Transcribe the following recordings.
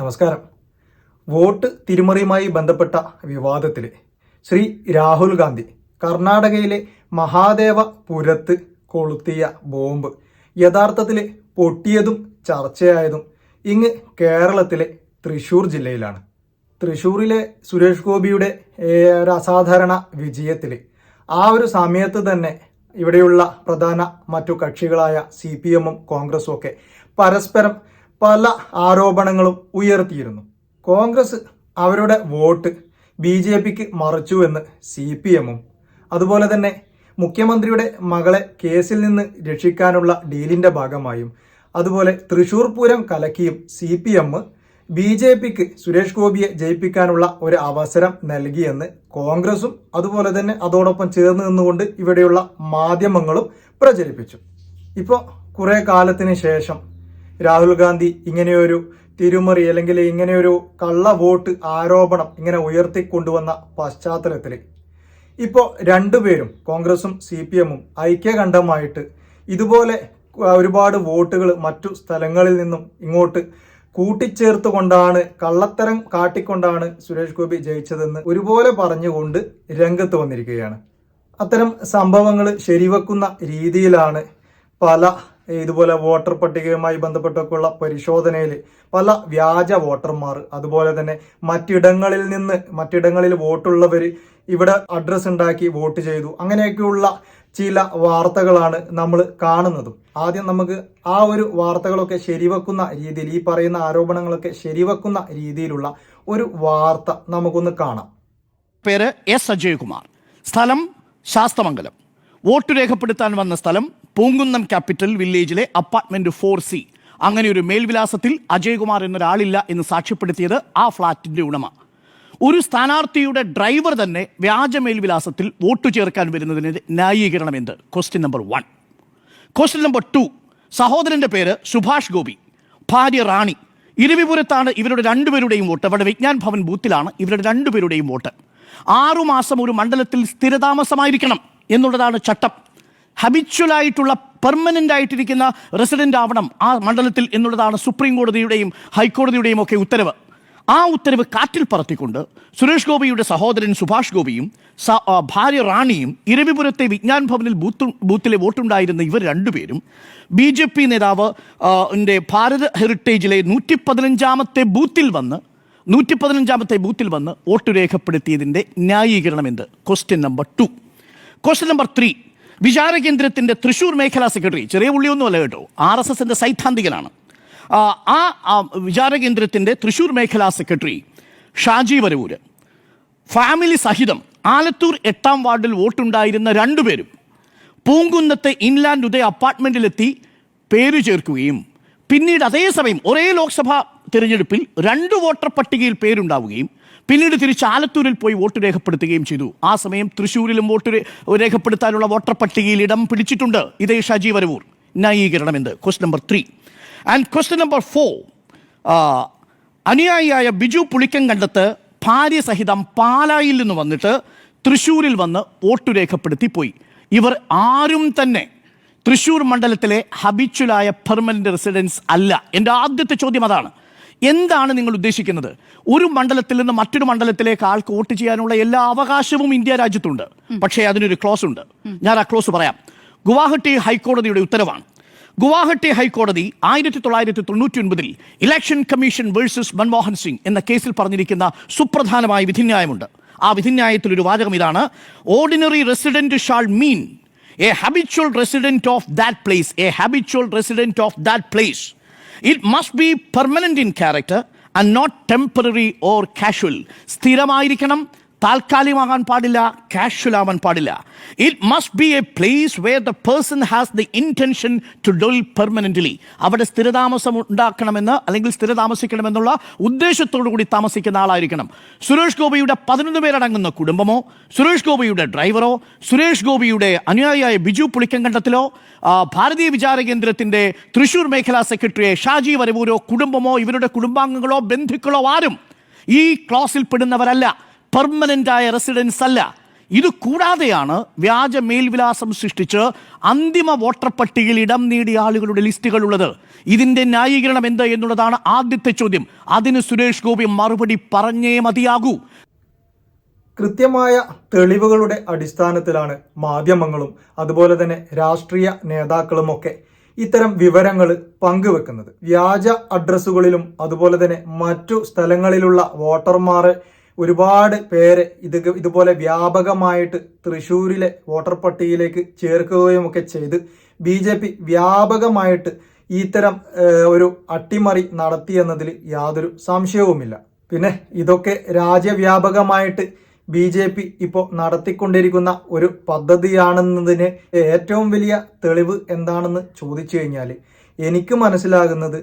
നമസ്കാരം. വോട്ട് തിരിമറിയുമായി ബന്ധപ്പെട്ട വിവാദത്തിൽ ശ്രീ രാഹുൽ ഗാന്ധി കർണാടകയിലെ മഹാദേവ പുരത്ത് കൊളുത്തിയ ബോംബ് യഥാർത്ഥത്തിൽ പൊട്ടിയതും ചർച്ചയായതും ഇങ്ങ് കേരളത്തിലെ തൃശൂർ ജില്ലയിലാണ്. തൃശൂരിലെ സുരേഷ് ഗോപിയുടെ ഒരു അസാധാരണ വിജയത്തിൽ ആ ഒരു സമയത്ത് തന്നെ ഇവിടെയുള്ള പ്രധാന മറ്റു കക്ഷികളായ സി പി എമ്മും കോൺഗ്രസും ഒക്കെ പരസ്പരം പല ആരോപണങ്ങളും ഉയർത്തിയിരുന്നു. കോൺഗ്രസ് അവരുടെ വോട്ട് ബി ജെ പിക്ക് മറിച്ചുവെന്ന് സി പി എമ്മും അതുപോലെ തന്നെ മുഖ്യമന്ത്രിയുടെ മകളെ കേസിൽ നിന്ന് രക്ഷിക്കാനുള്ള ഡീലിന്റെ ഭാഗമായും അതുപോലെ Thrissur Pooram കലക്കിയും C P M B J പിക്ക് സുരേഷ് ഗോപിയെ ജയിപ്പിക്കാനുള്ള ഒരു അവസരം നൽകിയെന്ന് കോൺഗ്രസും അതുപോലെ തന്നെ അതോടൊപ്പം ചേർന്ന് നിന്നുകൊണ്ട് ഇവിടെയുള്ള മാധ്യമങ്ങളും പ്രചരിപ്പിച്ചു. ഇപ്പോൾ കുറേ കാലത്തിന് ശേഷം രാഹുൽ ഗാന്ധി ഇങ്ങനെയൊരു തിരുമറി അല്ലെങ്കിൽ ഇങ്ങനെയൊരു കള്ള വോട്ട് ആരോപണം ഇങ്ങനെ ഉയർത്തിക്കൊണ്ടുവന്ന പശ്ചാത്തലത്തിൽ ഇപ്പോൾ രണ്ടുപേരും കോൺഗ്രസും സി പി എമ്മും ഐക്യകണ്ഠമായിട്ട് ഇതുപോലെ ഒരുപാട് വോട്ടുകൾ മറ്റു സ്ഥലങ്ങളിൽ നിന്നും ഇങ്ങോട്ട് കൂട്ടിച്ചേർത്തുകൊണ്ടാണ് കള്ളത്തരം കാട്ടിക്കൊണ്ടാണ് സുരേഷ് ഗോപി ജയിച്ചതെന്ന് ഒരുപോലെ പറഞ്ഞുകൊണ്ട് രംഗത്ത് വന്നിരിക്കുകയാണ്. അത്തരം സംഭവങ്ങൾ ശരിവെക്കുന്ന രീതിയിലാണ് പല ഇതുപോലെ വോട്ടർ പട്ടികയുമായി ബന്ധപ്പെട്ടൊക്കെയുള്ള പരിശോധനയിൽ പല വ്യാജ വോട്ടർമാർ അതുപോലെ തന്നെ മറ്റിടങ്ങളിൽ നിന്ന് മറ്റിടങ്ങളിൽ വോട്ടുള്ളവർ ഇവിടെ അഡ്രസ് ഉണ്ടാക്കി വോട്ട് ചെയ്തു. അങ്ങനെയൊക്കെയുള്ള ചില വാർത്തകളാണ് നമ്മൾ കാണുന്നതും. ആദ്യം നമുക്ക് ആ ഒരു വാർത്തകളൊക്കെ ശരിവെക്കുന്ന രീതിയിൽ ഈ പറയുന്ന ആരോപണങ്ങളൊക്കെ ശരിവെക്കുന്ന രീതിയിലുള്ള ഒരു വാർത്ത നമുക്കൊന്ന് കാണാം. പേര് എസ്. അജയകുമാർ. സ്ഥലം ശാസ്തമംഗലം. വോട്ട് രേഖപ്പെടുത്താൻ വന്ന സ്ഥലം പൂങ്കുന്നം ക്യാപിറ്റൽ വില്ലേജിലെ അപ്പാർട്ട്മെന്റ് ഫോർ സി. അങ്ങനെ ഒരു മേൽവിലാസത്തിൽ അജയ്കുമാർ എന്നൊരാളില്ല എന്ന് സാക്ഷ്യപ്പെടുത്തിയത് ആ ഫ്ളാറ്റിന്റെ ഉടമ. ഒരു സ്ഥാനാർത്ഥിയുടെ ഡ്രൈവർ തന്നെ വ്യാജ മേൽവിലാസത്തിൽ വോട്ട് ചേർക്കാൻ വരുന്നതിന് ന്യായീകരണം എന്ത്? Question number one question number two സഹോദരന്റെ പേര് സുഭാഷ് ഗോപി. ഭാര്യ റാണി. ഇരുവിപുരത്താണ് ഇവരുടെ രണ്ടുപേരുടെയും വോട്ട്. അവിടെ വിജ്ഞാൻ ഭവൻ ബൂത്തിലാണ് ഇവരുടെ രണ്ടുപേരുടെയും വോട്ട്. ആറുമാസം ഒരു മണ്ഡലത്തിൽ സ്ഥിരതാമസമായിരിക്കണം എന്നുള്ളതാണ് ചട്ടം. ഹബിച്വലായിട്ടുള്ള പെർമനന്റ് ആയിട്ടിരിക്കുന്ന റെസിഡന്റ് ആവണം ആ മണ്ഡലത്തിൽ എന്നുള്ളതാണ് സുപ്രീം കോടതിയുടെയും ഹൈക്കോടതിയുടെയും ഒക്കെ ഉത്തരവ്. ആ ഉത്തരവ് കാറ്റിൽ പറത്തിക്കൊണ്ട് സുരേഷ് ഗോപിയുടെ സഹോദരൻ സുഭാഷ് ഗോപിയും ഭാര്യ റാണിയും ഇരവിപുരത്തെ വിജ്ഞാൻ ഭവനിൽ ബൂത്ത് ബൂത്തിലെ വോട്ടുണ്ടായിരുന്ന ഇവർ രണ്ടുപേരും ബി ജെ പി നേതാവ് ഭാരത് ഹെറിറ്റേജിലെ നൂറ്റി പതിനഞ്ചാമത്തെ ബൂത്തിൽ വന്ന് നൂറ്റി പതിനഞ്ചാമത്തെ ബൂത്തിൽ വന്ന് വോട്ട് രേഖപ്പെടുത്തിയതിന്റെ ന്യായീകരണം എന്ത്? Question number two question number three വിചാര കേന്ദ്രത്തിന്റെ തൃശൂർ മേഖലാ സെക്രട്ടറി ചെറിയ പുള്ളിയൊന്നുമല്ല കേട്ടോ ആർ എസ് എസിന്റെ സൈദ്ധാന്തികനാണ്. ആ, വിചാരകേന്ദ്രത്തിന്റെ തൃശൂർ മേഖലാ സെക്രട്ടറി ഷാജി വരവൂര്. ഫാമിലി സഹിതം ആലത്തൂർ എട്ടാം വാർഡിൽ വോട്ടുണ്ടായിരുന്ന രണ്ടുപേരും പൂങ്കുന്നത്തെ ഇൻലാൻഡ് ഉദയ അപ്പാർട്ട്മെന്റിലെത്തി പേര് ചേർക്കുകയും പിന്നീട് അതേസമയം ഒരേ ലോക്സഭാ തിരഞ്ഞെടുപ്പിൽ രണ്ട് വോട്ടർ പട്ടികയിൽ പേരുണ്ടാവുകയും പിന്നീട് തിരിച്ച് ആലത്തൂരിൽ പോയി വോട്ട് രേഖപ്പെടുത്തുകയും ചെയ്തു. ആ സമയം തൃശ്ശൂരിലും വോട്ട് രേഖപ്പെടുത്താനുള്ള വോട്ടർ പട്ടികയിൽ ഇടം പിടിച്ചിട്ടുണ്ട്. ഇതേ ഷാജി വരവൂർ. ന്യായീകരണം എന്ത് quest number three and question number four അനുയായിയായ Biju Pulikkan Kandathu ഭാര്യ സഹിതം പാലായിൽ നിന്ന് വന്നിട്ട് തൃശ്ശൂരിൽ വന്ന് വോട്ട് രേഖപ്പെടുത്തി പോയി. ഇവർ ആരും തന്നെ തൃശ്ശൂർ മണ്ഡലത്തിലെ ഹബിച്വലായ പെർമനന്റ് റെസിഡൻസ് അല്ല. എന്റെ ആദ്യത്തെ ചോദ്യം അതാണ്. എന്താണ് നിങ്ങൾ ഉദ്ദേശിക്കുന്നത്? ഒരു മണ്ഡലത്തിൽ നിന്ന് മറ്റൊരു മണ്ഡലത്തിലേക്ക് ആൾക്ക് വോട്ട് ചെയ്യാനുള്ള എല്ലാ അവകാശവും ഇന്ത്യ രാജ്യത്തുണ്ട്. പക്ഷേ അതിനൊരു ക്ലോസ് ഉണ്ട്. ഞാൻ ആ ക്ലോസ് പറയാം. ഗുവാഹട്ടി ഹൈക്കോടതിയുടെ ഉത്തരവാണ്. ഗുവാഹട്ടി ഹൈക്കോടതി ആയിരത്തി തൊള്ളായിരത്തി തൊണ്ണൂറ്റി ഒൻപതിൽ election commission versus Manmohan Singh എന്ന കേസിൽ പറഞ്ഞിരിക്കുന്ന സുപ്രധാനമായ വിധിന്യായമുണ്ട്. ആ വിധിന്യായത്തിൽ ഒരു വാചകം ഇതാണ്. Ordinary resident shall mean a habitual resident of that place a habitual resident of that place. It must be permanent in character and not temporary or casual. സ്ഥിരമായിരിക്കണം താൽക്കാലികമാകാൻ പാടില്ല കാഷ്വൽ ആവാൻ പാടില്ല. It must be a place where the person has the intention to dwell permanently അവിടെ സ്ഥിരതാമസം ഉണ്ടാക്കണമെന്ന് അല്ലെങ്കിൽ സ്ഥിരതാമസിക്കണമെന്നുള്ള ഉദ്ദേശത്തോടു കൂടി താമസിക്കുന്ന ആളായിരിക്കണം. സുരേഷ് ഗോപിയുടെ പതിനൊന്ന് പേരടങ്ങുന്ന കുടുംബമോ സുരേഷ് ഗോപിയുടെ ഡ്രൈവറോ സുരേഷ് ഗോപിയുടെ അനുയായിയായ ബിജു പുളിക്കങ്കണ്ടത്തിലോ ഭാരതീയ വിചാര കേന്ദ്രത്തിന്റെ തൃശൂർ മേഖലാ സെക്രട്ടറിയെ ഷാജി വരവൂരോ കുടുംബമോ ഇവരുടെ കുടുംബാംഗങ്ങളോ ബന്ധുക്കളോ ആരും ഈ ക്ലോസിൽ പെടുന്നവരല്ല. പെർമനന്റ് ആയ റെസിഡൻസ് അല്ല. ഇത് കൂടാതെയാണ് വ്യാജ മേൽവിലാസം സൃഷ്ടിച്ച് അന്തിമ വോട്ടർ പട്ടികയിൽ ഇടം നേടിയ ആളുകളുടെ ലിസ്റ്റുകൾ ഉള്ളത്. ഇതിന്റെ ന്യായീകരണം എന്ത് എന്നുള്ളതാണ് ആദ്യത്തെ ചോദ്യം. അതിന് സുരേഷ് ഗോപി മറുപടി പറഞ്ഞേ മതിയാകൂ. കൃത്യമായ തെളിവുകളുടെ അടിസ്ഥാനത്തിലാണ് മാധ്യമങ്ങളും അതുപോലെ തന്നെ രാഷ്ട്രീയ നേതാക്കളുമൊക്കെ ഇത്തരം വിവരങ്ങൾ പങ്കുവെക്കുന്നത്. വ്യാജ അഡ്രസ്സുകളിലും അതുപോലെ തന്നെ മറ്റു സ്ഥലങ്ങളിലുള്ള വോട്ടർമാരെ ഒരുപാട് പേരെ ഇത് ഇതുപോലെ വ്യാപകമായിട്ട് തൃശ്ശൂരിലെ വോട്ടർ പട്ടികയിലേക്ക് ചേർക്കുകയും ഒക്കെ ചെയ്ത് ബി ജെ പി വ്യാപകമായിട്ട് ഇത്തരം ഒരു അട്ടിമറി നടത്തിയെന്നതിൽ യാതൊരു സംശയവുമില്ല. പിന്നെ ഇതൊക്കെ രാജ്യവ്യാപകമായിട്ട് ബി ജെ പി ഇപ്പോൾ നടത്തിക്കൊണ്ടിരിക്കുന്ന ഒരു പദ്ധതിയാണെന്നതിന് ഏറ്റവും വലിയ തെളിവ് എന്താണെന്ന് ചോദിച്ചു കഴിഞ്ഞാൽ എനിക്ക് മനസ്സിലാകുന്നത്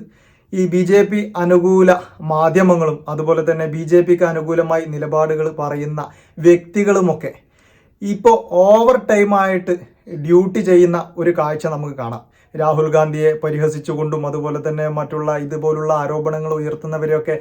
ഈ ബി ജെ പി അനുകൂല മാധ്യമങ്ങളും അതുപോലെ തന്നെ ബി ജെ പിക്ക് അനുകൂലമായി നിലപാടുകൾ പറയുന്ന വ്യക്തികളുമൊക്കെ ഇപ്പോൾ ഓവർ ടൈമായിട്ട് ഡ്യൂട്ടി ചെയ്യുന്ന ഒരു കാഴ്ച നമുക്ക് കാണാം. രാഹുൽ ഗാന്ധിയെ പരിഹസിച്ചുകൊണ്ടും അതുപോലെ തന്നെ മറ്റുള്ള ഇതുപോലുള്ള ആരോപണങ്ങൾ ഉയർത്തുന്നവരെയൊക്കെ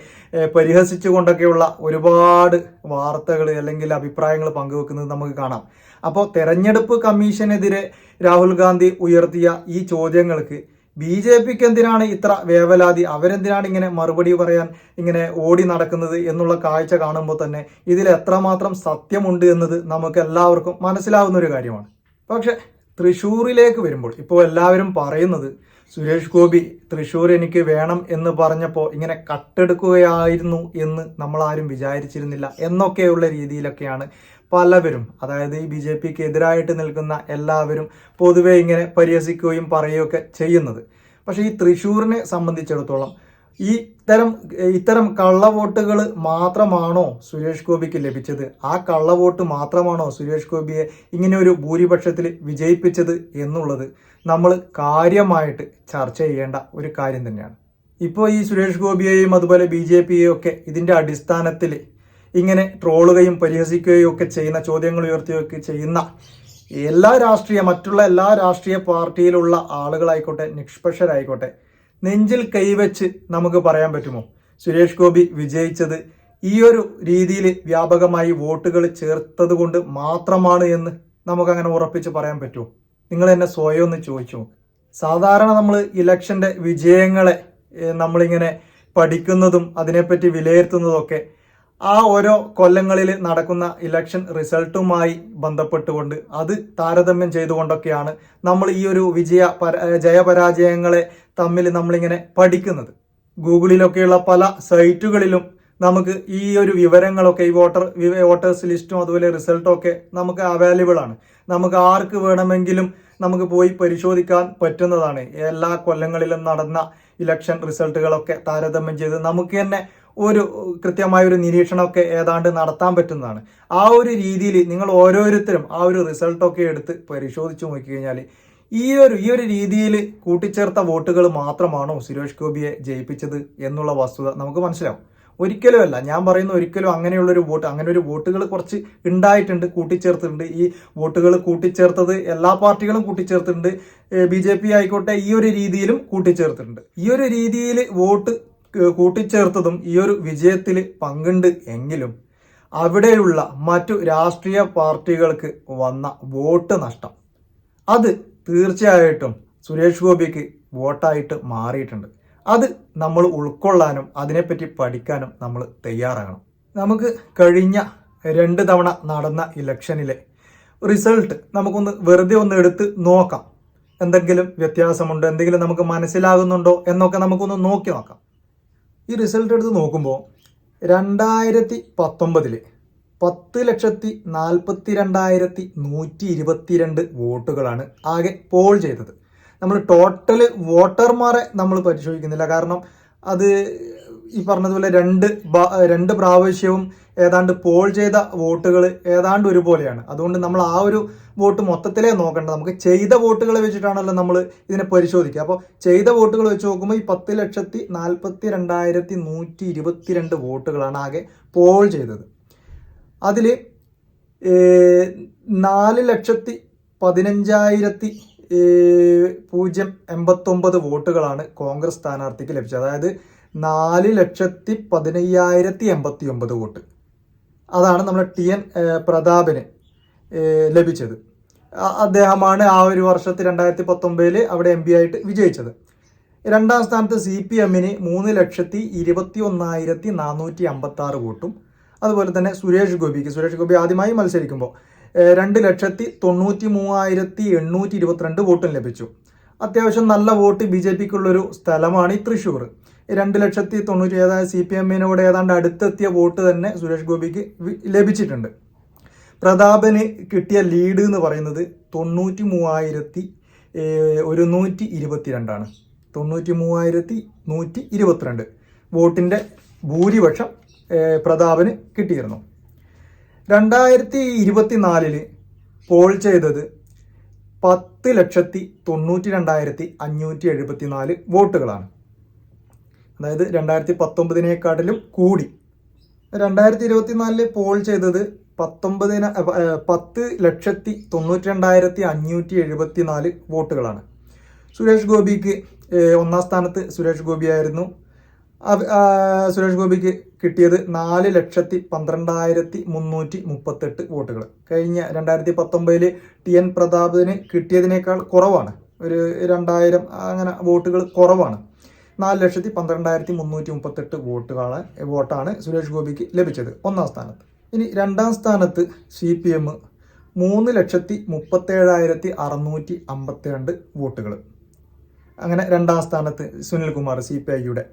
പരിഹസിച്ചുകൊണ്ടൊക്കെയുള്ള ഒരുപാട് വാർത്തകൾ അല്ലെങ്കിൽ അഭിപ്രായങ്ങൾ പങ്കുവെക്കുന്നത് നമുക്ക് കാണാം. അപ്പോൾ തെരഞ്ഞെടുപ്പ് കമ്മീഷനെതിരെ രാഹുൽ ഗാന്ധി ഉയർത്തിയ ഈ ചോദ്യങ്ങൾക്ക് ബി ജെ പിക്ക് എന്തിനാണ് ഇത്ര വേവലാതി? അവരെന്തിനാണ് ഇങ്ങനെ മറുപടി പറയാൻ ഇങ്ങനെ ഓടി നടക്കുന്നത് എന്നുള്ള കാഴ്ച കാണുമ്പോൾ തന്നെ ഇതിൽ എത്രമാത്രം സത്യമുണ്ട് എന്നത് നമുക്ക് എല്ലാവർക്കും മനസ്സിലാവുന്ന ഒരു കാര്യമാണ്. പക്ഷെ തൃശ്ശൂരിലേക്ക് വരുമ്പോൾ ഇപ്പോൾ എല്ലാവരും പറയുന്നത് സുരേഷ് ഗോപി തൃശ്ശൂർ എനിക്ക് വേണം എന്ന് പറഞ്ഞപ്പോൾ ഇങ്ങനെ കട്ടെടുക്കുകയായിരുന്നു എന്ന് നമ്മളാരും വിചാരിച്ചിരുന്നില്ല എന്നൊക്കെയുള്ള രീതിയിലൊക്കെയാണ് പലവരും അതായത് ഈ ബി ജെ പിക്ക് എതിരായിട്ട് നിൽക്കുന്ന എല്ലാവരും പൊതുവെ ഇങ്ങനെ പരിഹസിക്കുകയും പറയുകയൊക്കെ ചെയ്യുന്നത്. പക്ഷേ ഈ തൃശ്ശൂരിനെ സംബന്ധിച്ചിടത്തോളം ഈ ഇത്തരം ഇത്തരം കള്ളവോട്ടുകൾ മാത്രമാണോ സുരേഷ് ഗോപിക്ക് ലഭിച്ചത്? ആ കള്ളവോട്ട് മാത്രമാണോ സുരേഷ് ഗോപിയെ ഇങ്ങനെ ഒരു ഭൂരിപക്ഷത്തിൽ വിജയിപ്പിച്ചത് എന്നുള്ളത് നമ്മൾ കാര്യമായിട്ട് ചർച്ച ചെയ്യേണ്ട ഒരു കാര്യം തന്നെയാണ്. ഇപ്പോൾ ഈ സുരേഷ് ഗോപിയെയും അതുപോലെ ബി ജെ പിയെയും ഒക്കെ ഇതിന്റെ അടിസ്ഥാനത്തിൽ ഇങ്ങനെ ട്രോളുകയും പരിഹസിക്കുകയും ഒക്കെ ചെയ്യുന്ന ചോദ്യങ്ങൾ ഉയർത്തുകയൊക്കെ ചെയ്യുന്ന എല്ലാ രാഷ്ട്രീയ മറ്റുള്ള എല്ലാ രാഷ്ട്രീയ പാർട്ടിയിലുള്ള ആളുകളായിക്കോട്ടെ നിഷ്പക്ഷരായിക്കോട്ടെ നെഞ്ചിൽ കൈവച്ച് നമുക്ക് പറയാൻ പറ്റുമോ? സുരേഷ് ഗോപി വിജയിച്ചത് ഈ ഒരു രീതിയിൽ വ്യാപകമായി വോട്ടുകൾ ചേർത്തത് കൊണ്ട് മാത്രമാണ് എന്ന് നമുക്കങ്ങനെ ഉറപ്പിച്ച് പറയാൻ പറ്റുമോ? നിങ്ങൾ എന്നെ സ്വയം ഒന്ന് ചോദിച്ചു? സാധാരണ നമ്മൾ ഇലക്ഷന്റെ വിജയങ്ങളെ നമ്മളിങ്ങനെ പഠിക്കുന്നതും അതിനെപ്പറ്റി വിലയിരുത്തുന്നതും ഒക്കെ ആ ഓരോ കൊല്ലങ്ങളിൽ നടക്കുന്ന ഇലക്ഷൻ റിസൾട്ടുമായി ബന്ധപ്പെട്ടുകൊണ്ട് അത് താരതമ്യം ചെയ്തുകൊണ്ടൊക്കെയാണ് നമ്മൾ ഈ ഒരു വിജയ ജയപരാജയങ്ങളെ തമ്മിൽ നമ്മളിങ്ങനെ പഠിക്കുന്നത്. ഗൂഗിളിലൊക്കെയുള്ള പല സൈറ്റുകളിലും നമുക്ക് ഈ ഒരു വിവരങ്ങളൊക്കെ ഈ വോട്ടർ വോട്ടേഴ്സ് ലിസ്റ്റും അതുപോലെ റിസൾട്ടും ഒക്കെ നമുക്ക് അവൈലബിൾ ആണ്. നമുക്ക് ആർക്ക് വേണമെങ്കിലും നമുക്ക് പോയി പരിശോധിക്കാൻ പറ്റുന്നതാണ്. എല്ലാ കൊല്ലങ്ങളിലും നടന്ന ഇലക്ഷൻ റിസൾട്ടുകളൊക്കെ താരതമ്യം ചെയ്ത് നമുക്ക് തന്നെ ഒരു കൃത്യമായ ഒരു നിരീക്ഷണമൊക്കെ ഏതാണ്ട് നടത്താൻ പറ്റുന്നതാണ്. ആ ഒരു രീതിയിൽ നിങ്ങൾ ഓരോരുത്തരും ആ ഒരു റിസൾട്ടൊക്കെ എടുത്ത് പരിശോധിച്ച് നോക്കിക്കഴിഞ്ഞാൽ ഈ ഒരു ഈ ഒരു രീതിയിൽ കൂട്ടിച്ചേർത്ത വോട്ടുകൾ മാത്രമാണോ സുരേഷ് ഗോപിയെ ജയിപ്പിച്ചത് എന്നുള്ള വസ്തുത നമുക്ക് മനസ്സിലാവും. ഒരിക്കലുമല്ല ഞാൻ പറയുന്ന ഒരിക്കലും അങ്ങനെയുള്ളൊരു വോട്ട് അങ്ങനെ ഒരു വോട്ടുകൾ കുറച്ച് ഉണ്ടായിട്ടുണ്ട് കൂട്ടിച്ചേർത്തിട്ടുണ്ട്. ഈ വോട്ടുകൾ കൂട്ടിച്ചേർത്തത് എല്ലാ പാർട്ടികളും കൂട്ടിച്ചേർത്തിട്ടുണ്ട്. ബി ജെ പി ആയിക്കോട്ടെ ഈ ഒരു രീതിയിലും കൂട്ടിച്ചേർത്തിട്ടുണ്ട്. ഈ ഒരു രീതിയിൽ വോട്ട് കൂട്ടിച്ചേർത്തതും ഈ ഒരു വിജയത്തിൽ പങ്കുണ്ട് എങ്കിലും അവിടെയുള്ള മറ്റു രാഷ്ട്രീയ പാർട്ടികൾക്ക് വന്ന വോട്ട് നഷ്ടം. അത് തീർച്ചയായിട്ടും സുരേഷ് ഗോപിക്ക് വോട്ടായിട്ട് മാറിയിട്ടുണ്ട്. അത് നമ്മൾ ഉൾക്കൊള്ളാനും അതിനെപ്പറ്റി പഠിക്കാനും നമ്മൾ തയ്യാറാകണം. നമുക്ക് കഴിഞ്ഞ രണ്ട് തവണ നടന്ന ഇലക്ഷനിലെ റിസൾട്ട് നമുക്കൊന്ന് വെറുതെ ഒന്ന് എടുത്ത് നോക്കാം. എന്തെങ്കിലും വ്യത്യാസമുണ്ടോ? എന്തെങ്കിലും നമുക്ക് മനസ്സിലാകുന്നുണ്ടോ? എന്നൊക്കെ നമുക്കൊന്ന് നോക്കി നോക്കാം. ഈ റിസൾട്ട് എടുത്ത് നോക്കുമ്പോൾ രണ്ടായിരത്തി പത്തൊമ്പതിൽ പത്ത് ലക്ഷത്തി നാൽപ്പത്തി രണ്ടായിരത്തി നൂറ്റി ഇരുപത്തിരണ്ട് വോട്ടുകളാണ് ആകെ പോൾ ചെയ്തത്. നമ്മൾ ടോട്ടൽ വോട്ടർമാരെ നമ്മൾ പരിശോധിക്കുന്നില്ല. കാരണം അത് ഈ പറഞ്ഞതുപോലെ രണ്ട് രണ്ട് പ്രാവശ്യവും ഏതാണ്ട് പോൾ ചെയ്ത വോട്ടുകൾ ഏതാണ്ട് ഒരുപോലെയാണ്. അതുകൊണ്ട് നമ്മൾ ആ ഒരു വോട്ട് മൊത്തത്തിലേ നോക്കേണ്ടത് നമുക്ക് ചെയ്ത വോട്ടുകളെ വെച്ചിട്ടാണല്ലോ നമ്മൾ ഇതിനെ പരിശോധിക്കുക. അപ്പോൾ ചെയ്ത വോട്ടുകൾ വെച്ച് നോക്കുമ്പോൾ ഈ പത്ത് ലക്ഷത്തി നാൽപ്പത്തി രണ്ടായിരത്തി നൂറ്റി ഇരുപത്തിരണ്ട് വോട്ടുകളാണ് ആകെ പോൾ ചെയ്തത്. അതിൽ നാല് ലക്ഷത്തി പതിനഞ്ചായിരത്തി പൂജ്യം എൺപത്തൊമ്പത് വോട്ടുകളാണ് കോൺഗ്രസ് സ്ഥാനാർത്ഥിക്ക് ലഭിച്ചത്. അതായത് നാല് ലക്ഷത്തി പതിനയ്യായിരത്തി എൺപത്തി ഒമ്പത് വോട്ട്. അതാണ് നമ്മുടെ ടി എൻ പ്രതാപന് ലഭിച്ചത്. അദ്ദേഹമാണ് ആ ഒരു വർഷത്തിൽ രണ്ടായിരത്തി പത്തൊമ്പതിൽ അവിടെ എം പി ആയിട്ട് വിജയിച്ചത്. രണ്ടാം സ്ഥാനത്ത് സി പി എമ്മിന് മൂന്ന് ലക്ഷത്തി ഇരുപത്തി ഒന്നായിരത്തി നാനൂറ്റി അമ്പത്തി ആറ് വോട്ടും അതുപോലെ തന്നെ സുരേഷ് ഗോപിക്ക്. സുരേഷ് ഗോപി ആദ്യമായി മത്സരിക്കുമ്പോൾ രണ്ട് ലക്ഷത്തി തൊണ്ണൂറ്റി മൂവായിരത്തി എണ്ണൂറ്റി ഇരുപത്തിരണ്ട് വോട്ടും ലഭിച്ചു. അത്യാവശ്യം നല്ല വോട്ട് ബി ജെ പിക്കുള്ളൊരു സ്ഥലമാണ് ഈ തൃശ്ശൂർ. രണ്ട് ലക്ഷത്തി തൊണ്ണൂറ്റി ഏതായത് സി പി എമ്മിനോട് ഏതാണ്ട് അടുത്തെത്തിയ വോട്ട് തന്നെ സുരേഷ് ഗോപിക്ക് ലഭിച്ചിട്ടുണ്ട്. പ്രതാപന് കിട്ടിയ ലീഡ് എന്ന് പറയുന്നത് തൊണ്ണൂറ്റി മൂവായിരത്തി ഒരുന്നൂറ്റി ഇരുപത്തിരണ്ടാണ് തൊണ്ണൂറ്റി മൂവായിരത്തി നൂറ്റി ഇരുപത്തിരണ്ട് വോട്ടിന്റെ ഭൂരിപക്ഷം പ്രതാപന് കിട്ടിയിരുന്നു. രണ്ടായിരത്തി ഇരുപത്തിനാലിൽ പോൾ ചെയ്തത് പത്ത് ലക്ഷത്തി തൊണ്ണൂറ്റി രണ്ടായിരത്തി അഞ്ഞൂറ്റി എഴുപത്തി നാല് വോട്ടുകളാണ്. അതായത് രണ്ടായിരത്തി പത്തൊമ്പതിനേക്കാട്ടിലും കൂടി. രണ്ടായിരത്തി ഇരുപത്തിനാലിൽ പോൾ ചെയ്തത് പത്തൊമ്പതിന പത്ത് ലക്ഷത്തി തൊണ്ണൂറ്റി രണ്ടായിരത്തി അഞ്ഞൂറ്റി എഴുപത്തി നാല് വോട്ടുകളാണ്. സുരേഷ് ഗോപിക്ക് ഒന്നാം സ്ഥാനത്ത് സുരേഷ് ഗോപിയായിരുന്നു സുരേഷ് ഗോപിക്ക് കിട്ടിയത് നാല് ലക്ഷത്തി പന്ത്രണ്ടായിരത്തി മുന്നൂറ്റി മുപ്പത്തെട്ട് വോട്ടുകൾ. കഴിഞ്ഞ രണ്ടായിരത്തി പത്തൊമ്പതിൽ ടി എൻ പ്രതാപിന് കിട്ടിയതിനേക്കാൾ കുറവാണ്. ഒരു രണ്ടായിരം അങ്ങനെ വോട്ടുകൾ കുറവാണ്. നാല് ലക്ഷത്തി പന്ത്രണ്ടായിരത്തി മുന്നൂറ്റി മുപ്പത്തെട്ട് വോട്ടുകളെ വോട്ടാണ് സുരേഷ് ഗോപിക്ക് ലഭിച്ചത് ഒന്നാം സ്ഥാനത്ത്. ഇനി രണ്ടാം സ്ഥാനത്ത് സി പി എം മൂന്ന് ലക്ഷത്തി മുപ്പത്തേഴായിരത്തി അറുന്നൂറ്റി അമ്പത്തിരണ്ട് വോട്ടുകൾ. അങ്ങനെ രണ്ടാം സ്ഥാനത്ത് സുനിൽകുമാർ സി പി ഐയുടെ.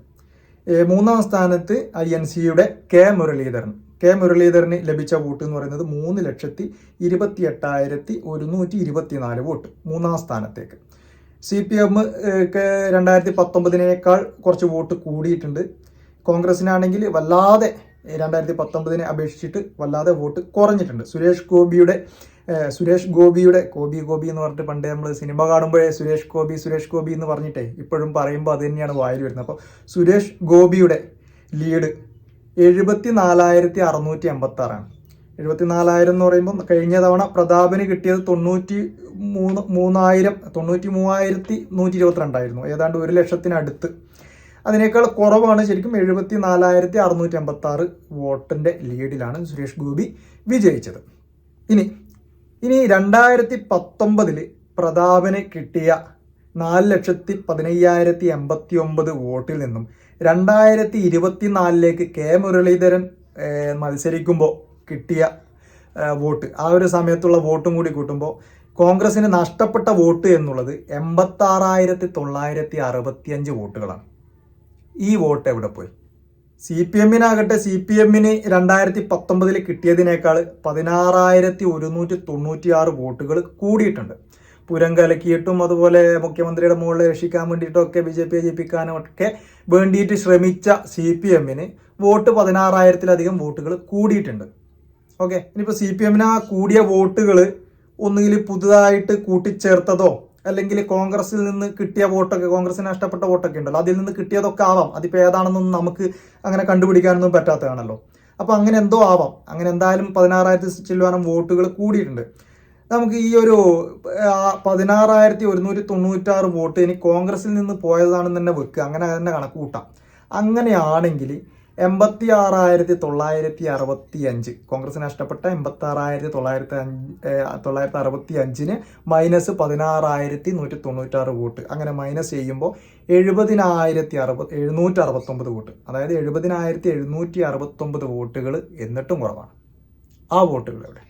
മൂന്നാം സ്ഥാനത്ത് ഐ എൻ സിയുടെ കെ മുരളീധരൻ. കെ മുരളീധരന് ലഭിച്ച വോട്ട് എന്ന് പറയുന്നത് മൂന്ന് ലക്ഷത്തി ഇരുപത്തി എട്ടായിരത്തി ഒരുന്നൂറ്റി ഇരുപത്തിനാല് വോട്ട് മൂന്നാം സ്ഥാനത്തേക്ക്. സി പി എം ഒക്കെ രണ്ടായിരത്തി പത്തൊമ്പതിനേക്കാൾ കുറച്ച് വോട്ട് കൂടിയിട്ടുണ്ട്. കോൺഗ്രസിനാണെങ്കിൽ വല്ലാതെ രണ്ടായിരത്തി പത്തൊമ്പതിനെ അപേക്ഷിച്ചിട്ട് വല്ലാതെ വോട്ട് കുറഞ്ഞിട്ടുണ്ട്. സുരേഷ് ഗോപിയുടെ സുരേഷ് ഗോപിയുടെ ഗോപി ഗോപി എന്ന് പറഞ്ഞിട്ട് പണ്ട് നമ്മൾ സിനിമ കാണുമ്പോഴേ സുരേഷ് ഗോപി സുരേഷ് ഗോപി എന്ന് പറഞ്ഞിട്ടേ ഇപ്പോഴും പറയുമ്പോൾ അത് തന്നെയാണ് വായിൽ വരുന്നത്. അപ്പോൾ സുരേഷ് ഗോപിയുടെ ലീഡ് എഴുപത്തി നാലായിരത്തി അറുന്നൂറ്റി എൺപത്തി ആറാണ് എഴുപത്തി നാലായിരം എന്ന് പറയുമ്പോൾ കഴിഞ്ഞ തവണ പ്രതാപന് കിട്ടിയത് തൊണ്ണൂറ്റി മൂന്ന് മൂന്നായിരം തൊണ്ണൂറ്റി മൂവായിരത്തി നൂറ്റി ഇരുപത്തിരണ്ടായിരുന്നു ഏതാണ്ട് ഒരു ലക്ഷത്തിനടുത്ത്. അതിനേക്കാൾ കുറവാണ് ശരിക്കും എഴുപത്തി നാലായിരത്തി അറുന്നൂറ്റി അമ്പത്തി ആറ് വോട്ടിന്റെ ലീഡിലാണ് സുരേഷ് ഗോപി വിജയിച്ചത്. ഇനി ഇനി രണ്ടായിരത്തി പത്തൊമ്പതിൽ പ്രതാപന് കിട്ടിയ നാല് ലക്ഷത്തി പതിനയ്യായിരത്തി എൺപത്തി ഒമ്പത് വോട്ടിൽ നിന്നും രണ്ടായിരത്തി ഇരുപത്തിനാലിലേക്ക് കെ മുരളീധരൻ മത്സരിക്കുമ്പോൾ കിട്ടിയ വോട്ട്. ആ ഒരു സമയത്തുള്ള വോട്ടും കൂടി കൂട്ടുമ്പോൾ കോൺഗ്രസിന് നഷ്ടപ്പെട്ട വോട്ട് എന്നുള്ളത് എൺപത്താറായിരത്തി തൊള്ളായിരത്തി അറുപത്തിയഞ്ച് വോട്ടുകളാണ്. ഈ വോട്ട് എവിടെ പോയി? സി പി എമ്മിനാകട്ടെ സി പി എമ്മിന് രണ്ടായിരത്തി പത്തൊമ്പതിൽ കിട്ടിയതിനേക്കാൾ പതിനാറായിരത്തി ഒരുന്നൂറ്റി തൊണ്ണൂറ്റി ആറ് വോട്ടുകൾ കൂടിയിട്ടുണ്ട്. പുരം കലക്കിയിട്ടും അതുപോലെ മുഖ്യമന്ത്രിയുടെ മുകളിൽ രക്ഷിക്കാൻ വേണ്ടിയിട്ടും ഒക്കെ ബി ജെ പിയെ ജയിപ്പിക്കാനും ഒക്കെ വേണ്ടിയിട്ട് ശ്രമിച്ച സി പി എമ്മിന് വോട്ട് പതിനാറായിരത്തിലധികം വോട്ടുകൾ കൂടിയിട്ടുണ്ട്. ഓക്കെ ഇനിയിപ്പോൾ സി പി എമ്മിന് ആ കൂടിയ വോട്ടുകൾ ഒന്നുകിൽ പുതുതായിട്ട് കൂട്ടിച്ചേർത്തതോ അല്ലെങ്കിൽ കോൺഗ്രസിൽ നിന്ന് കിട്ടിയ വോട്ടൊക്കെ കോൺഗ്രസിന് നഷ്ടപ്പെട്ട വോട്ടൊക്കെ ഉണ്ടല്ലോ അതിൽ നിന്ന് കിട്ടിയതൊക്കെ ആവാം. അതിപ്പോൾ ഏതാണെന്നൊന്നും നമുക്ക് അങ്ങനെ കണ്ടുപിടിക്കാനൊന്നും പറ്റാത്തതാണല്ലോ. അപ്പോൾ അങ്ങനെ എന്തോ ആവാം. അങ്ങനെ എന്തായാലും പതിനാറായിരത്തി ചില്ലുവാനം വോട്ടുകൾ കൂടിയിട്ടുണ്ട്. നമുക്ക് ഈ ഒരു പതിനാറായിരത്തി ഒരുന്നൂറ്റി തൊണ്ണൂറ്റാറ് വോട്ട് ഇനി കോൺഗ്രസിൽ നിന്ന് പോയതാണെന്ന് തന്നെ വെക്കുക അങ്ങനെ തന്നെ കണക്ക് കൂട്ടാം. അങ്ങനെയാണെങ്കിൽ എൺപത്തി ആറായിരത്തി തൊള്ളായിരത്തി അറുപത്തി അഞ്ച് കോൺഗ്രസ് നഷ്ടപ്പെട്ട എൺപത്തി ആറായിരത്തി തൊള്ളായിരത്തി അഞ്ച് തൊള്ളായിരത്തി അറുപത്തി അഞ്ചിന് മൈനസ് പതിനാറായിരത്തി നൂറ്റി തൊണ്ണൂറ്റാറ് വോട്ട്. അങ്ങനെ മൈനസ് ചെയ്യുമ്പോൾ എഴുപതിനായിരത്തി അറുപത് എഴുന്നൂറ്റി അറുപത്തൊമ്പത് വോട്ട്. അതായത് എഴുപതിനായിരത്തി എഴുന്നൂറ്റി അറുപത്തൊമ്പത് വോട്ടുകൾ എന്നിട്ടും കുറവാണ്. ആ വോട്ടുകൾ എവിടെ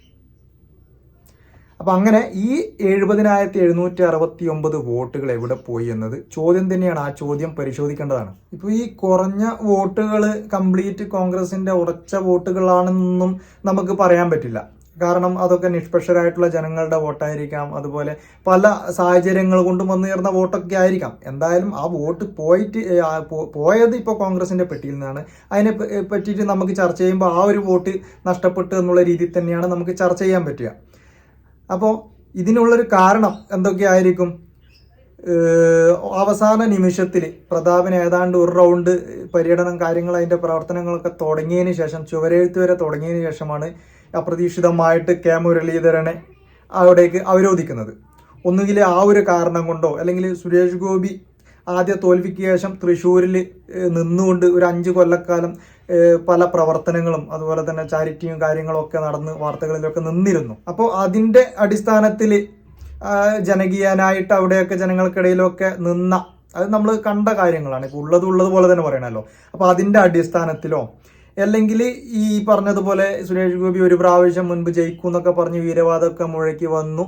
അപ്പൊ അങ്ങനെ ഈ എഴുപതിനായിരത്തി എഴുന്നൂറ്റി അറുപത്തി ഒമ്പത് വോട്ടുകൾ എവിടെ പോയി എന്നത് ചോദ്യം തന്നെയാണ്. ആ ചോദ്യം പരിശോധിക്കേണ്ടതാണ്. ഇപ്പൊ ഈ കുറഞ്ഞ വോട്ടുകൾ കംപ്ലീറ്റ് കോൺഗ്രസിന്റെ ഉറച്ച വോട്ടുകളാണെന്നൊന്നും നമുക്ക് പറയാൻ പറ്റില്ല. കാരണം അതൊക്കെ നിഷ്പക്ഷരായിട്ടുള്ള ജനങ്ങളുടെ വോട്ടായിരിക്കാം. അതുപോലെ പല സാഹചര്യങ്ങൾ കൊണ്ടും വന്നു ചേർന്ന വോട്ടൊക്കെ ആയിരിക്കാം. എന്തായാലും ആ വോട്ട് പോയിട്ട് പോയത് ഇപ്പോൾ കോൺഗ്രസിന്റെ പെട്ടിയിൽ നിന്നാണ്. അതിനെ പറ്റിയിട്ട് നമുക്ക് ചർച്ച ചെയ്യുമ്പോൾ ആ ഒരു വോട്ട് നഷ്ടപ്പെട്ടു എന്നുള്ള രീതിയിൽ തന്നെയാണ് നമുക്ക് ചർച്ച ചെയ്യാൻ പറ്റുക. അപ്പോൾ ഇതിനുള്ളൊരു കാരണം എന്തൊക്കെയായിരിക്കും? അവസാന നിമിഷത്തിൽ പ്രതാപിന് ഏതാണ്ട് ഒരു റൗണ്ട് പര്യടനം കാര്യങ്ങൾ അതിന്റെ പ്രവർത്തനങ്ങളൊക്കെ തുടങ്ങിയതിന് ശേഷം ചുവരെഴുത്ത് വരെ തുടങ്ങിയതിന് ശേഷമാണ് അപ്രതീക്ഷിതമായിട്ട് കെ മുരളീധരനെ അവിടേക്ക് അവരോധിക്കുന്നത്. ഒന്നുകിൽ ആ ഒരു കാരണം കൊണ്ടോ അല്ലെങ്കിൽ സുരേഷ് ഗോപി ആദ്യ തോൽവിക്ക് ശേഷം തൃശ്ശൂരിൽ നിന്നുകൊണ്ട് ഒരു അഞ്ച് കൊല്ലക്കാലം പല പ്രവർത്തനങ്ങളും അതുപോലെ തന്നെ ചാരിറ്റിയും കാര്യങ്ങളും ഒക്കെ നടന്ന് വാർത്തകളിലൊക്കെ നിന്നിരുന്നു. അപ്പോൾ അതിന്റെ അടിസ്ഥാനത്തിൽ ജനകീയനായിട്ട് അവിടെയൊക്കെ ജനങ്ങൾക്കിടയിലൊക്കെ നിന്ന അത് നമ്മൾ കണ്ട കാര്യങ്ങളാണ്. ഇപ്പോൾ ഉള്ളത് ഉള്ളത് പോലെ തന്നെ പറയണല്ലോ. അപ്പോൾ അതിന്റെ അടിസ്ഥാനത്തിലോ അല്ലെങ്കിൽ ഈ പറഞ്ഞതുപോലെ സുരേഷ് ഗോപി ഒരു പ്രാവശ്യം മുൻപ് ജയിക്കും എന്നൊക്കെ പറഞ്ഞ് വീരവാദമൊക്കെ മുഴക്കി വന്നു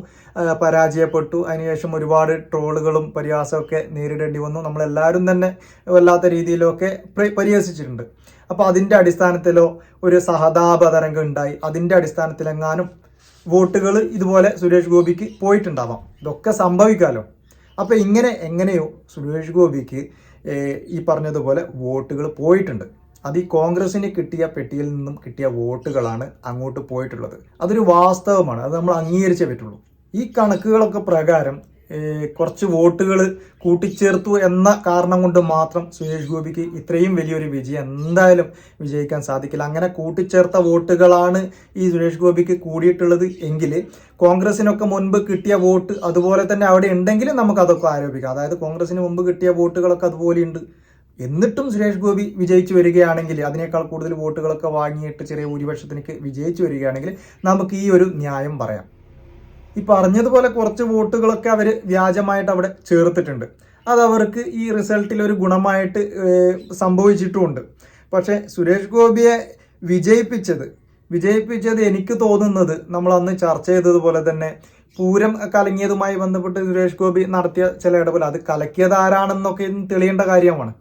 പരാജയപ്പെട്ടു. അതിനുശേഷം ഒരുപാട് ട്രോളുകളും പരിഹാസമൊക്കെ നേരിടേണ്ടി വന്നു. നമ്മളെല്ലാവരും തന്നെ വല്ലാത്ത രീതിയിലൊക്കെ പരിഹസിച്ചിട്ടുണ്ട്. അപ്പോൾ അതിന്റെ അടിസ്ഥാനത്തിലോ ഒരു സഹതാപ തരംഗം ഉണ്ടായി. അതിന്റെ അടിസ്ഥാനത്തിലെങ്ങാനും വോട്ടുകൾ ഇതുപോലെ സുരേഷ് ഗോപിക്ക് പോയിട്ടുണ്ടാവാം. ഇതൊക്കെ സംഭവിക്കാമല്ലോ അപ്പോൾ ഇങ്ങനെ എങ്ങനെയോ സുരേഷ് ഗോപിക്ക് ഈ പറഞ്ഞതുപോലെ വോട്ടുകൾ പോയിട്ടുണ്ട്. അത് ഈ കോൺഗ്രസിന് കിട്ടിയ പെട്ടിയിൽ നിന്നും കിട്ടിയ വോട്ടുകളാണ് അങ്ങോട്ട് പോയിട്ടുള്ളത്. അതൊരു വാസ്തവമാണ്. അത് നമ്മൾ അംഗീകരിച്ചേ പറ്റുള്ളൂ. ഈ കണക്കുകളൊക്കെ പ്രകാരം കുറച്ച് വോട്ടുകൾ കൂട്ടിച്ചേർത്തു എന്ന കാരണം കൊണ്ട് മാത്രം സുരേഷ് ഗോപിക്ക് ഇത്രയും വലിയൊരു വിജയം എന്തായാലും വിജയിക്കാൻ സാധിക്കില്ല. അങ്ങനെ കൂട്ടിച്ചേർത്ത വോട്ടുകളാണ് ഈ സുരേഷ് ഗോപിക്ക് കൂടിയിട്ടുള്ളത് എങ്കിൽ കോൺഗ്രസിനൊക്കെ മുൻപ് കിട്ടിയ വോട്ട് അതുപോലെ തന്നെ അവിടെ ഉണ്ടെങ്കിലും നമുക്ക് അതൊക്കെ ആരോപിക്കാം. അതായത് കോൺഗ്രസിന് മുമ്പ് കിട്ടിയ വോട്ടുകളൊക്കെ അതുപോലെ ഉണ്ട്. എന്നിട്ടും സുരേഷ് ഗോപി വിജയിച്ചു വരികയാണെങ്കിൽ അതിനേക്കാൾ കൂടുതൽ വോട്ടുകളൊക്കെ വാങ്ങിയിട്ട് ചെറിയ ഭൂരിപക്ഷത്തിനൊക്കെ വിജയിച്ചു വരികയാണെങ്കിൽ നമുക്ക് ഈ ഒരു ന്യായം പറയാം. ഈ പറഞ്ഞതുപോലെ കുറച്ച് വോട്ടുകളൊക്കെ അവർ വ്യാജമായിട്ട് അവിടെ ചേർത്തിട്ടുണ്ട്. അത് അവർക്ക് ഈ റിസൾട്ടിൽ ഒരു ഗുണമായിട്ട് സംഭവിച്ചിട്ടുമുണ്ട്. പക്ഷേ സുരേഷ് ഗോപിയെ വിജയിപ്പിച്ചത് വിജയിപ്പിച്ചത് എനിക്ക് തോന്നുന്നത് നമ്മൾ അന്ന് ചർച്ച ചെയ്തതുപോലെ തന്നെ പൂരം കലങ്ങിയതുമായി ബന്ധപ്പെട്ട് സുരേഷ് ഗോപി നടത്തിയ ചില ഇടപെടൽ അത് കലക്കിയത് ആരാണെന്നൊക്കെ തെളിയേണ്ട കാര്യമാണ്.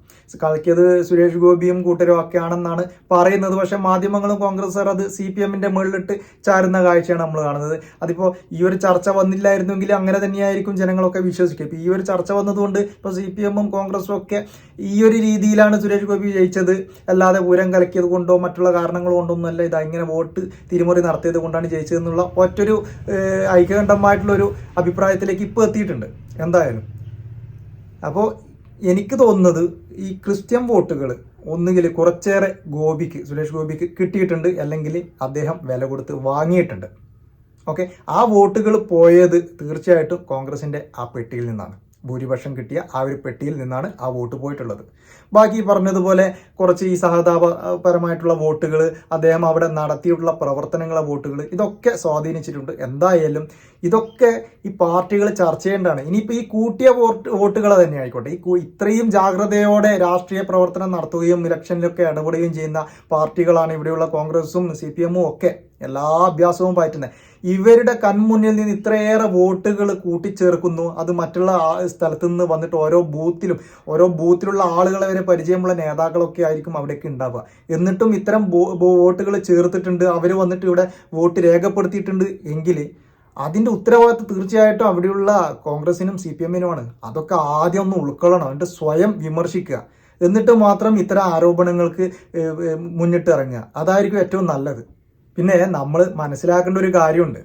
കളിക്കിയത് സുരേഷ് ഗോപിയും കൂട്ടരും ഒക്കെ ആണെന്നാണ് പറയുന്നത്. പക്ഷേ മാധ്യമങ്ങളും കോൺഗ്രസ്സുകാർ അത് സി പി എമ്മിന്റെ മുകളിലിട്ട് ചാരുന്ന കാഴ്ചയാണ് നമ്മൾ കാണുന്നത്. അതിപ്പോ ഈ ഒരു ചർച്ച വന്നില്ലായിരുന്നെങ്കിൽ അങ്ങനെ തന്നെയായിരിക്കും ജനങ്ങളൊക്കെ വിശ്വസിക്കുക. ഇപ്പൊ ഈ ഒരു ചർച്ച വന്നതുകൊണ്ട് ഇപ്പോൾ സി പി എമ്മും കോൺഗ്രസും ഒക്കെ ഈ ഒരു രീതിയിലാണ് സുരേഷ് ഗോപി ജയിച്ചത്. അല്ലാതെ പൂരം കലക്കിയത് കൊണ്ടോ മറ്റുള്ള കാരണങ്ങൾ കൊണ്ടോ അല്ല ഇത് ഇങ്ങനെ വോട്ട് തിരിമറി നടത്തിയത് കൊണ്ടാണ് ജയിച്ചതെന്നുള്ള ഒറ്റൊരു ഐക്യകണ്ഠമായിട്ടുള്ളൊരു അഭിപ്രായത്തിലേക്ക് ഇപ്പോൾ എത്തിയിട്ടുണ്ട്. എന്തായാലും. അപ്പോൾ എനിക്ക് തോന്നുന്നത് ഈ ക്രിസ്ത്യൻ വോട്ടുകൾ ഒന്നുകിൽ കുറച്ചേറെ ഗോപിക്ക് സുരേഷ് ഗോപിക്ക് കിട്ടിയിട്ടുണ്ട് അല്ലെങ്കിൽ അദ്ദേഹം വില കൊടുത്ത് വാങ്ങിയിട്ടുണ്ട്. ഓക്കെ ആ വോട്ടുകൾ പോയത് തീർച്ചയായിട്ടും കോൺഗ്രസിന്റെ ആ പെട്ടിയിൽ നിന്നാണ്. ഭൂരിപക്ഷം കിട്ടിയ ആ ഒരു പെട്ടിയിൽ നിന്നാണ് ആ വോട്ട് പോയിട്ടുള്ളത്. ബാക്കി പറഞ്ഞതുപോലെ കുറച്ച് ഈ സഹതാപപരമായിട്ടുള്ള വോട്ടുകൾ അദ്ദേഹം അവിടെ നടത്തിയിട്ടുള്ള പ്രവർത്തനങ്ങളെ വോട്ടുകൾ ഇതൊക്കെ സ്വാധീനിച്ചിട്ടുണ്ട്. എന്തായാലും ഇതൊക്കെ ഈ പാർട്ടികൾ ചർച്ച ചെയ്യേണ്ടതാണ്. ഇനിയിപ്പോൾ ഈ കൂട്ടിയ വോട്ട് വോട്ടുകൾ തന്നെ ആയിക്കോട്ടെ. ഈ ഇത്രയും ജാഗ്രതയോടെ രാഷ്ട്രീയ പ്രവർത്തനം നടത്തുകയും ഇലക്ഷനിലൊക്കെ ഇടപെടുകയും ചെയ്യുന്ന പാർട്ടികളാണ് ഇവിടെയുള്ള കോൺഗ്രസും സി ഒക്കെ എല്ലാ അഭ്യാസവും പറ്റുന്നത് ഇവരുടെ കൺമുന്നിൽ നിന്ന് ഇത്രയേറെ വോട്ടുകൾ കൂട്ടിച്ചേർക്കുന്നു. അത് മറ്റുള്ള സ്ഥലത്ത് നിന്ന് വന്നിട്ട് ഓരോ ബൂത്തിലും ഓരോ ബൂത്തിലുള്ള ആളുകളെ വരെ പരിചയമുള്ള നേതാക്കളൊക്കെ ആയിരിക്കും അവിടേക്ക് ഉണ്ടാവുക. എന്നിട്ടും ഇത്തരം വോട്ടുകൾ ചേർത്തിട്ടുണ്ട്. അവർ വന്നിട്ട് ഇവിടെ വോട്ട് രേഖപ്പെടുത്തിയിട്ടുണ്ട് എങ്കിൽ അതിന്റെ ഉത്തരവാദിത്വം തീർച്ചയായിട്ടും അവിടെയുള്ള കോൺഗ്രസിനും സി പി എമ്മിനുമാണ്. അതൊക്കെ ആദ്യം ഒന്ന് ഉൾക്കൊള്ളണം. എന്നിട്ട് സ്വയം വിമർശിക്കുക. എന്നിട്ട് മാത്രം ഇത്തരം ആരോപണങ്ങൾക്ക് ഏഹ്, ഏഹ്, മുന്നിട്ട് ഇറങ്ങുക. അതായിരിക്കും ഏറ്റവും നല്ലത്. പിന്നെ നമ്മൾ മനസ്സിലാക്കേണ്ട ഒരു കാര്യമുണ്ട്.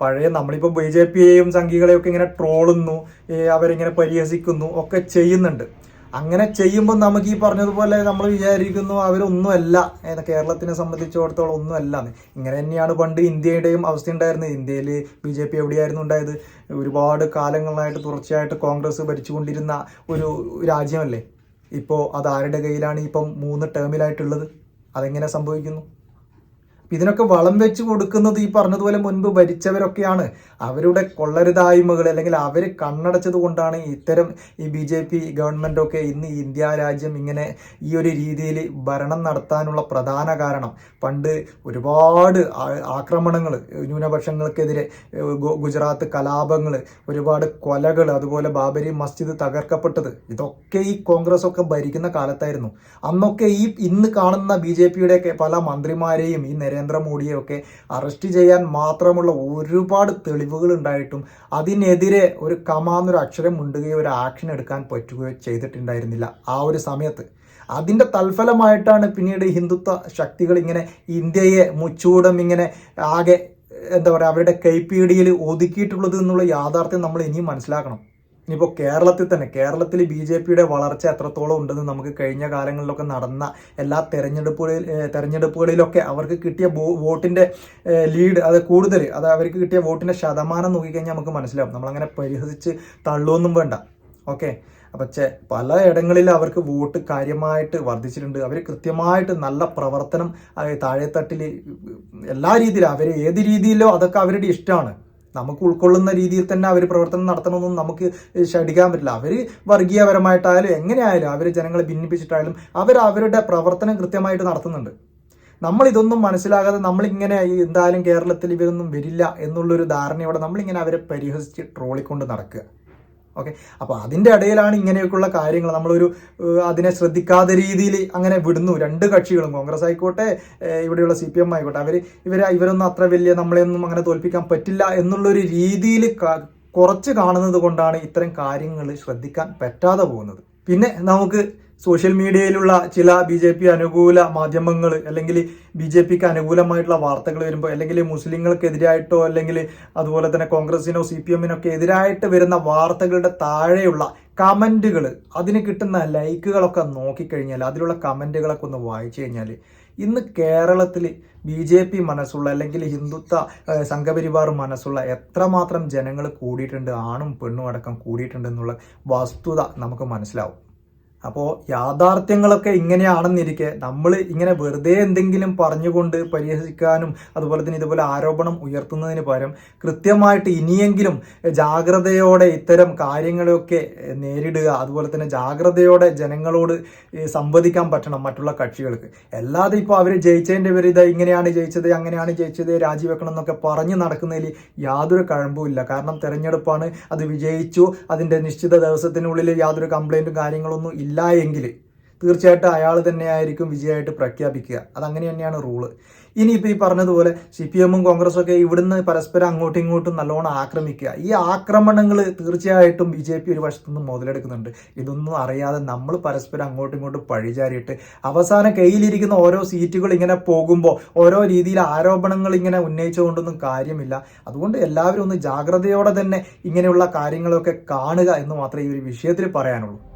പഴയ നമ്മളിപ്പോൾ ബി ജെ പിയെയും സംഘികളെയൊക്കെ ഇങ്ങനെ ട്രോളുന്നു അവരിങ്ങനെ പരിഹസിക്കുന്നു ഒക്കെ ചെയ്യുന്നുണ്ട്. അങ്ങനെ ചെയ്യുമ്പോൾ നമുക്ക് ഈ പറഞ്ഞതുപോലെ നമ്മൾ വിചാരിക്കുന്നു അവരൊന്നുമല്ല കേരളത്തിനെ സംബന്ധിച്ചിടത്തോളം ഒന്നുമല്ല. ഇങ്ങനെ തന്നെയാണ് പണ്ട് ഇന്ത്യയുടെയും അവസ്ഥ ഉണ്ടായിരുന്നത്. ഇന്ത്യയിൽ ബി ജെ പി എവിടെയായിരുന്നു ഉണ്ടായത്? ഒരുപാട് കാലങ്ങളായിട്ട് തുടർച്ചയായിട്ട് കോൺഗ്രസ് ഭരിച്ചുകൊണ്ടിരുന്ന ഒരു രാജ്യമല്ലേ? ഇപ്പോൾ അത് ആരുടെ കയ്യിലാണ് ഇപ്പം മൂന്ന് ടേമിലായിട്ടുള്ളത് അതെങ്ങനെ സംഭവിക്കുന്നു? ഇതിനൊക്കെ വളം വെച്ച് കൊടുക്കുന്നത് ഈ പറഞ്ഞതുപോലെ മുൻപ് ഭരിച്ചവരൊക്കെയാണ്. അവരുടെ കൊള്ളരുതായ്മകൾ അല്ലെങ്കിൽ അവർ കണ്ണടച്ചത് കൊണ്ടാണ് ഇത്തരം ഈ ബി ജെ പി ഗവൺമെന്റൊക്കെ ഇന്ന് ഇന്ത്യ രാജ്യം ഇങ്ങനെ ഈ ഒരു രീതിയിൽ ഭരണം നടത്താനുള്ള പ്രധാന കാരണം. പണ്ട് ഒരുപാട് ആക്രമണങ്ങൾ ന്യൂനപക്ഷങ്ങൾക്കെതിരെ ഗുജറാത്ത് കലാപങ്ങൾ ഒരുപാട് കൊലകൾ അതുപോലെ ബാബരി മസ്ജിദ് തകർക്കപ്പെട്ടത് ഇതൊക്കെ ഈ കോൺഗ്രസ് ഒക്കെ ഭരിക്കുന്ന കാലത്തായിരുന്നു. അന്നൊക്കെ ഈ ഇന്ന് കാണുന്ന ബി ജെ പിയുടെയൊക്കെ പല മന്ത്രിമാരെയും ഈ നരേന്ദ്രമോദിയെ ഒക്കെ അറസ്റ്റ് ചെയ്യാൻ മാത്രമുള്ള ഒരുപാട് തെളിവുകൾ ഉണ്ടായിട്ടും അതിനെതിരെ ഒരു കമാന്നൊരു അക്ഷരം മുണ്ടുകയോ ഒരു ആക്ഷൻ എടുക്കാൻ പറ്റുകയോ ചെയ്തിട്ടുണ്ടായിരുന്നില്ല ആ ഒരു സമയത്ത്. അതിന്റെ തൽഫലമായിട്ടാണ് പിന്നീട് ഹിന്ദുത്വ ശക്തികൾ ഇങ്ങനെ ഇന്ത്യയെ മുച്ചൂടം ഇങ്ങനെ ആകെ എന്താ പറയുക അവരുടെ കൈപ്പീടിയിൽ ഒതുക്കിയിട്ടുള്ളത് എന്നുള്ള യാഥാർത്ഥ്യം നമ്മൾ ഇനിയും മനസ്സിലാക്കണം. ഇനിയിപ്പോൾ കേരളത്തിൽ തന്നെ കേരളത്തിൽ ബി ജെ പിയുടെ വളർച്ച എത്രത്തോളം ഉണ്ടെന്ന് നമുക്ക് കഴിഞ്ഞ കാലങ്ങളിലൊക്കെ നടന്ന എല്ലാ തെരഞ്ഞെടുപ്പുകളിൽ തെരഞ്ഞെടുപ്പുകളിലൊക്കെ അവർക്ക് കിട്ടിയ വോട്ടിന്റെ ലീഡ് അത് കൂടുതൽ അത് അവർക്ക് കിട്ടിയ വോട്ടിന്റെ ശതമാനം നോക്കിക്കഴിഞ്ഞാൽ നമുക്ക് മനസ്സിലാവും. നമ്മളങ്ങനെ പരിഹസിച്ച് തള്ളുവൊന്നും വേണ്ട. ഓക്കെ? പക്ഷേ പല ഇടങ്ങളിൽ അവർക്ക് വോട്ട് കാര്യമായിട്ട് വർദ്ധിച്ചിട്ടുണ്ട്. അവർ കൃത്യമായിട്ട് നല്ല പ്രവർത്തനം താഴെത്തട്ടിൽ എല്ലാ രീതിയിലും അവർ ഏത് രീതിയിലോ അതൊക്കെ അവരുടെ ഇഷ്ടമാണ് നമുക്ക് ഉൾക്കൊള്ളുന്ന രീതിയിൽ തന്നെ അവർ പ്രവർത്തനം നടത്തണമെന്നും നമുക്ക് ശടിക്കാൻ പറ്റില്ല. അവർ വർഗീയപരമായിട്ടായാലും എങ്ങനെയായാലും അവർ ജനങ്ങളെ ഭിന്നിപ്പിച്ചിട്ടായാലും അവർ അവരുടെ പ്രവർത്തനം കൃത്യമായിട്ട് നടത്തുന്നുണ്ട്. നമ്മൾ ഇതൊന്നും മനസ്സിലാകാതെ നമ്മളിങ്ങനെ എന്തായാലും കേരളത്തിൽ ഇവരൊന്നും വരില്ല എന്നുള്ളൊരു ധാരണയോടെ നമ്മളിങ്ങനെ അവരെ പരിഹസിച്ച് ട്രോളിക്കൊണ്ട് നടക്കുക. ഓക്കെ? അപ്പോൾ അതിന്റെ ഇടയിലാണ് ഇങ്ങനെയൊക്കെയുള്ള കാര്യങ്ങൾ. നമ്മളൊരു അതിനെ ശ്രദ്ധിക്കാത്ത രീതിയിൽ അങ്ങനെ വിടുന്നു. രണ്ട് കക്ഷികളും കോൺഗ്രസ് ആയിക്കോട്ടെ ഇവിടെയുള്ള സി പി എം ആയിക്കോട്ടെ. അവർ ഇവരെ ഇവരൊന്നും അത്ര വലിയ നമ്മളെയൊന്നും അങ്ങനെ തോൽപ്പിക്കാൻ പറ്റില്ല എന്നുള്ളൊരു രീതിയിൽ കുറച്ച് കാണുന്നത് കൊണ്ടാണ് ഇത്തരം കാര്യങ്ങൾ ശ്രദ്ധിക്കാൻ പറ്റാതെ പോകുന്നത്. പിന്നെ നമുക്ക് സോഷ്യൽ മീഡിയയിലുള്ള ചില ബി ജെ പി അനുകൂല മാധ്യമങ്ങൾ അല്ലെങ്കിൽ ബി ജെ പിക്ക് അനുകൂലമായിട്ടുള്ള വാർത്തകൾ വരുമ്പോൾ അല്ലെങ്കിൽ മുസ്ലിങ്ങൾക്കെതിരായിട്ടോ അല്ലെങ്കിൽ അതുപോലെ തന്നെ കോൺഗ്രസിനോ സി പി എമ്മിനൊക്കെ എതിരായിട്ട് വരുന്ന വാർത്തകളുടെ താഴെയുള്ള കമന്റുകൾ അതിന് കിട്ടുന്ന ലൈക്കുകളൊക്കെ നോക്കിക്കഴിഞ്ഞാൽ അതിലുള്ള കമന്റുകളൊക്കെ ഒന്ന് വായിച്ചു കഴിഞ്ഞാൽ ഇന്ന് കേരളത്തിൽ ബി ജെ പി മനസ്സുള്ള അല്ലെങ്കിൽ ഹിന്ദുത്വ സംഘപരിവാർ മനസ്സുള്ള എത്രമാത്രം ജനങ്ങൾ കൂടിയിട്ടുണ്ട് ആണും പെണ്ണും അടക്കം കൂടിയിട്ടുണ്ട് എന്നുള്ള വസ്തുത നമുക്ക് മനസ്സിലാവും. അപ്പോൾ യാഥാർത്ഥ്യങ്ങളൊക്കെ ഇങ്ങനെയാണെന്നിരിക്കെ നമ്മൾ ഇങ്ങനെ വെറുതെ എന്തെങ്കിലും പറഞ്ഞുകൊണ്ട് പരിഹസിക്കാനും അതുപോലെ തന്നെ ഇതുപോലെ ആരോപണം ഉയർത്തുന്നതിന് പകരം കൃത്യമായിട്ട് ഇനിയെങ്കിലും ജാഗ്രതയോടെ ഇത്തരം കാര്യങ്ങളെയൊക്കെ നേരിടുക അതുപോലെ തന്നെ ജാഗ്രതയോടെ ജനങ്ങളോട് സംവദിക്കാൻ പറ്റണം മറ്റുള്ള കക്ഷികൾക്ക്. അല്ലാതെ ഇപ്പോൾ അവർ ജയിച്ചതിന്റെ പേര് ഇങ്ങനെയാണ് ജയിച്ചത് അങ്ങനെയാണ് ജയിച്ചത് രാജിവെക്കണം എന്നൊക്കെ പറഞ്ഞ് നടക്കുന്നതിൽ യാതൊരു കഴമ്പുമില്ല കാരണം തെരഞ്ഞെടുപ്പാണ് അത് വിജയിച്ചു അതിന്റെ നിശ്ചിത ദിവസത്തിനുള്ളിൽ യാതൊരു കംപ്ലൈന്റും കാര്യങ്ങളൊന്നും ഇല്ല. എങ്കിൽ തീർച്ചയായിട്ടും അയാൾ തന്നെയായിരിക്കും വിജയമായിട്ട് പ്രഖ്യാപിക്കുക. അതങ്ങനെ തന്നെയാണ് റൂൾ. ഇനിയിപ്പോൾ ഈ പറഞ്ഞതുപോലെ സി പി എമ്മും കോൺഗ്രസ്സും ഒക്കെ ഇവിടുന്ന് പരസ്പരം അങ്ങോട്ടും ഇങ്ങോട്ടും നല്ലോണം ആക്രമിക്കുക. ഈ ആക്രമണങ്ങൾ തീർച്ചയായിട്ടും ബി ജെ പി ഒരു വശത്തുനിന്ന് മുതലെടുക്കുന്നുണ്ട്. ഇതൊന്നും അറിയാതെ നമ്മൾ പരസ്പരം അങ്ങോട്ടും ഇങ്ങോട്ടും പഴിചാരിയിട്ട് അവസാനം കയ്യിലിരിക്കുന്ന ഓരോ സീറ്റുകൾ ഇങ്ങനെ പോകുമ്പോൾ ഓരോ രീതിയിൽ ആരോപണങ്ങൾ ഇങ്ങനെ ഉന്നയിച്ചുകൊണ്ടൊന്നും കാര്യമില്ല. അതുകൊണ്ട് എല്ലാവരും ഒന്ന് ജാഗ്രതയോടെ തന്നെ ഇങ്ങനെയുള്ള കാര്യങ്ങളൊക്കെ കാണുക എന്ന് മാത്രമേ ഈ ഒരു വിഷയത്തിൽ പറയാനുള്ളൂ.